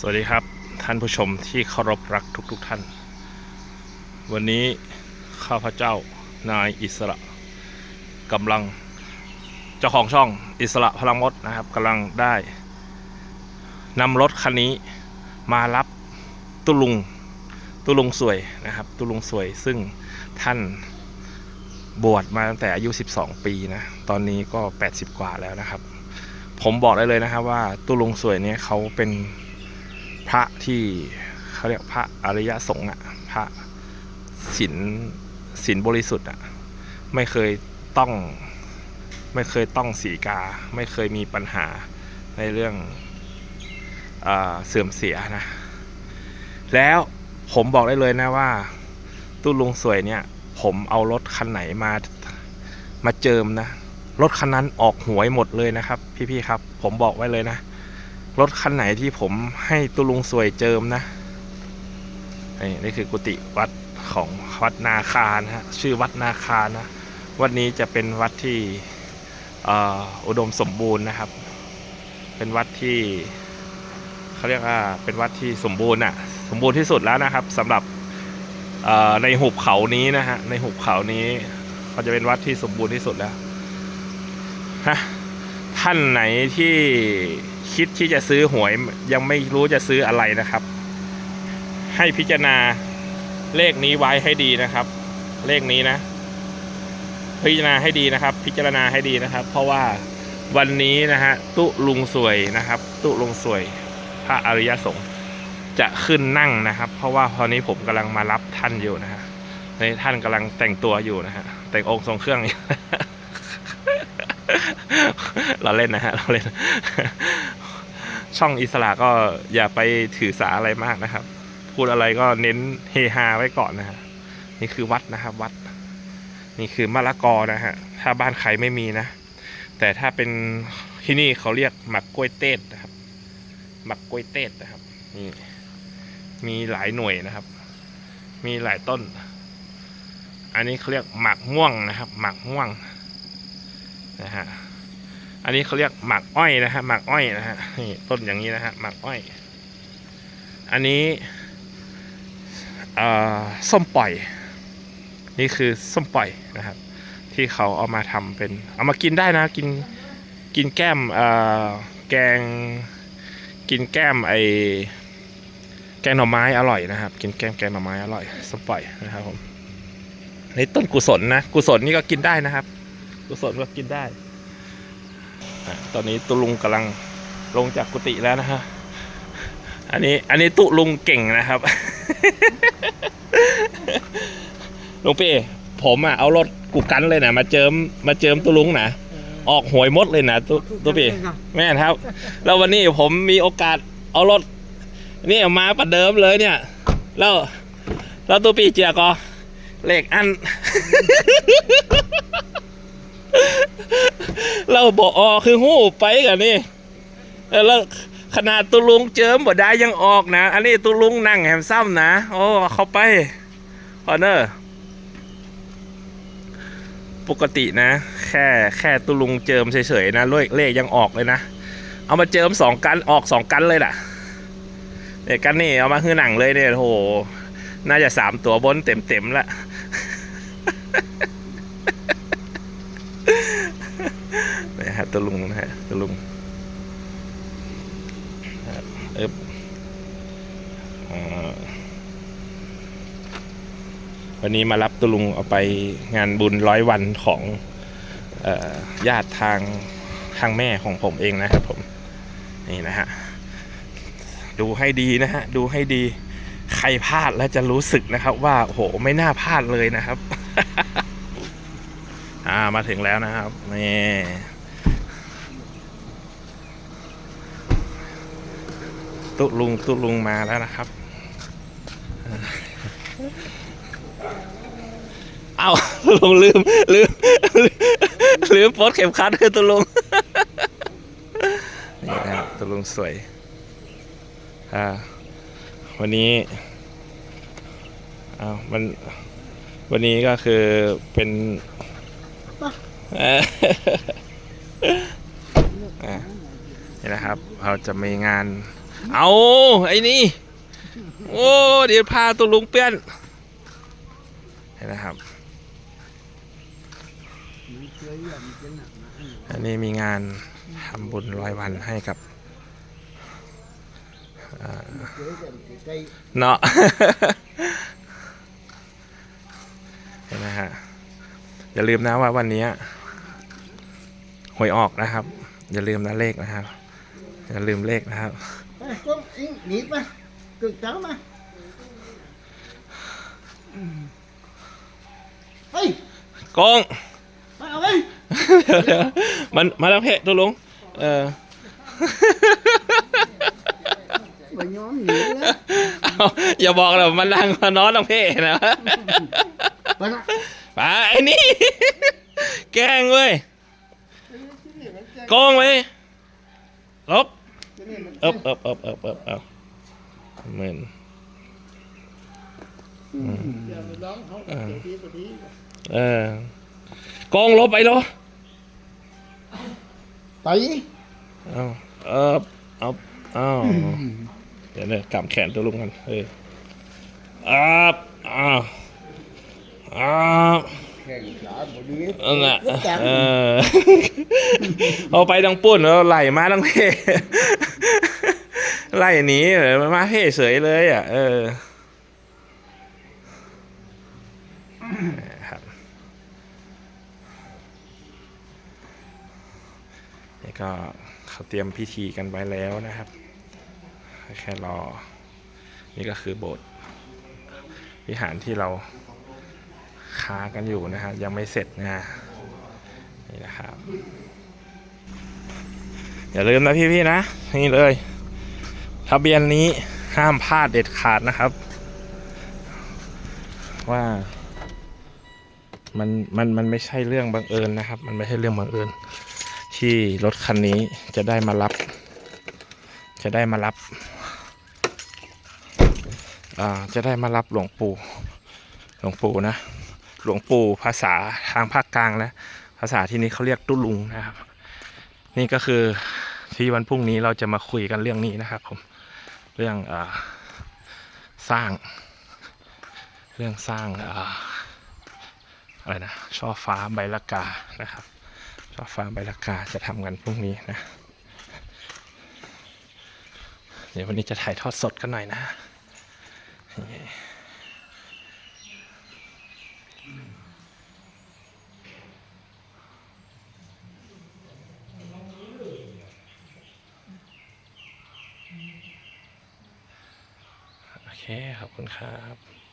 สวัสดีครับท่านผู้ชมที่เคารพรักทุกๆทท่าน วันนี้ข้าพเจ้านายอิสระกำลังเจ้าของช่องอิสระพลังมดนะครับกำลังได้นำรถคันนี้มารับตุลุงตุลุงสวยนะครับ ตุลุงสวยซึ่งท่านบวชมาตั้งแต่อายุ 12 ปีนะตอนนี้ก็ 80 กว่าแล้วนะครับ ผมบอกได้เลยนะครับว่าตุลุงสวยเนี่ยเขาเป็น พระที่เขาเรียกพระอริยสงฆ์อะพระศีลศีลบริสุทธิ์อะไม่เคยต้องไม่เคยต้องสีกา ไม่เคยมีปัญหาในเรื่องอเสื่อมเสียนะ แล้วผมบอกได้เลยนะว่าตุลุงสวยเนี่ยผมเอารถคันไหนมามาเจิมนะ รถคันนั้นออกหวยหมดเลยนะครับ พี่ๆครับ ผมบอกไว้เลยนะ รถคันไหนที่ผมให้ตุลุงสวยเจิมนะนี่นี่คือกุฏิวัดของวัดนาคานะฮะชื่อวัดนาคานะวัดนี้จะเป็นวัดที่อุดมสมบูรณ์นะครับ เป็นวัดที่เขาเรียกว่าเป็นวัดที่สมบูรณ์อะสมบูรณ์ที่สุดแล้วนะครับสำหรับในหุบเขานี้นะฮะในหุบเขานี้เขาจะเป็นวัดที่สมบูรณ์ที่สุดแล้วฮะท่านไหนที่ คิดที่จะซื้อหวยยังไม่รู้จะซื้ออะไรนะครับ ให้พิจารณาเลขนี้ไว้ให้ดีนะครับ เลขนี้นะ พิจารณาให้ดีนะครับ พิจารณาให้ดีนะครับ เพราะว่าวันนี้นะฮะตุลุงสวยนะครับ ตุลุงสวย พระอริยสงฆ์จะขึ้นนั่งนะครับ เพราะว่าตอนนี้ผมกำลังมารับท่านอยู่นะฮะในท่านกำลังแต่งตัวอยู่นะฮะแต่งองค์ทรงเครื่องอยู่เราเล่นนะฮะเราเล่น ช่องอิสระก็อย่าไปถือสาอะไรมากนะครับ พูดอะไรก็เน้นเฮฮาไว้ก่อนนะฮะนี่คือวัดนะครับวัด นี่คือมะละกอนะฮะถ้าบ้านใครไม่มีนะ แต่ถ้าเป็นที่นี่เขาเรียกหมักกล้วยเต้ดนะครับ หมักกล้วยเต้ดนะครับนี่มีหลายหน่วยนะครับ มีหลายต้น อันนี้เขาเรียกหมักม่วงนะครับ หมักม่วงนะฮะ อันนี้เขาเรียกหมักอ้อยนะฮะหมักอ้อยนะฮะนี่ต้นอย่างนี้นะฮะหมักอ้อย อันนี้ส้มปล่อย นี่คือส้มปล่อยนะครับ ที่เขาเอามาทำเป็น เอามากินได้นะกินกินแก้มเออแกงกินแก้มไอแกงหน่อไม้อร่อยนะครับ กินแก้มแกงหน่อไม้อร่อยส้มปล่อยนะครับผมในต้นกุศลนะ กุศลนี่ก็กินได้นะครับ กุศลก็กินได้ ตอนนี้ตุลุงกำลังลงจากกุฏิแล้วนะฮะ อันนี้อันนี้ตุลุงเก่งนะครับลุงพี่ผมอะเอารถกูกันเลยนะมาเจิมมาเจิมตุลุงนะออกหวยมดเลยนะตุตุพี่แม่นครับ แล้ววันนี้ผมมีโอกาสเอารถนี่เอามาประเดิมเลยเนี่ย แล้วแล้วตุพี่เจียกอเลขอัน เราบอกอคือหู้ไปกันนี่แล้วขนาดตุลุงเจิมบ่ได้ยังออกนะ อันนี้ตุลุงนั่งแหมซ้ำนะ โอ้เข้าไปพอเนอร์ปกตินะ แค่แค่ตุลุงเจิมเฉยๆนะเลขเลขยังออกเลยนะ เอามาเจิมสองกันออกสองกันเลยล่ะเด็กกันนี่เอามาคือหนังเลยเนี่ยโห น่าจะสามตัวบนเต็มๆละ นะ ฮะตัวลุงนะฮะตัวลุงเอ๊บวันนี้มารับตัวลุงเอาไปงานบุญร้อยวันของอญาติทางทางแม่ของผมเองนะครับผม นี่นะฮะ ดูให้ดีนะฮะ ดูให้ดีใครพลาดแล้วจะรู้สึกนะครับ ว่าโอ้โหไม่น่าพลาดเลยนะครับ อ่ามาถึงแล้วนะครับนี่ ตุลุงตุลุงมาแล้วนะครับ เอาตุลุงลืมลืมลืมโพสเข็มขัดคือตุลุงนี่นะครับตุลุงสวยอ่าวันนี้อ้าวมันวันนี้ก็คือเป็นเอ่ออะนี่นะครับ เราจะมีงาน เอาไอ้นี่ โอ้เดี๋ยวพาตัวลุงเปี้ยนเห็นนะครับ อันนี้มีงานทำบุญร้อยวันให้กับเนาะเห็นไหมฮะอย่าลืมนะว่าวันนี้หวยออกนะครับ อย่าลืมนะเลขนะครับ อย่าลืมเลขนะครับ Ê, con anh nghỉ mà cực cháu mà Ê กง mà ở đây เดี๋ยวเดี๋ยวมันมาแล้วเพะตัวลุงเออ mà nhóm nghỉ đó เอาอย่าบอกนะมันนั่งมานอนต้องเพะนะ bà nè ไปไอ้นี่ แกล้งเว้ย โกงเว้ยลบ เอบเอบเอบเอบเอบเอาเหมือน giờ mình đón không Ừ. Chạy đi, chạy đi. เออโกงลบไปลบ tại เอาเออเอาเอาเดี๋ยวเนี่ยกำแขนตัวลุงกันเอออับอ้าวอ้าว kèn chở một đi นั่นแหละ rất เอ chậm อเอาไปดังปุ่นแล้วไหลมาดังเพ่ ไล่หนีเลยมาเพ่เฉยเลยอะ เออครับนี่ก็เขาเตรียมพิธีกันไว้แล้วนะครับ แค่รอ นี่ก็คือโบสถ์วิหารที่เราค้ากันอยู่นะฮะยังไม่เสร็จนะนี่นะครับ อย่าลืมนะพี่ๆนะ นี่เลย ทะเบียนนี้ห้ามพลาดเด็ดขาดนะครับ ว่ามันมันมันไม่ใช่เรื่องบังเอิญนะครับ มันไม่ใช่เรื่องบังเอิญ ที่รถคันนี้จะได้มารับ จะได้มารับอ่าจะได้มารับหลวงปู่หลวงปู่นะ หลวงปู่ภาษาทางภาคกลางนะภาษาที่นี้เขาเรียกตุลุงนะครับ นี่ก็คือที่วันพรุ่งนี้เราจะมาคุยกันเรื่องนี้นะครับผม เรื่องอสร้าง เรื่องสร้างอาอะไรนะช่อฟ้าใบละกานะครับช่อฟ้าใบละกาจะทำกันพรุ่งนี้นะ เดี๋ยววันนี้จะถ่ายทอดสดกันหน่อยนะ นี่โอเคขอบคุณครับ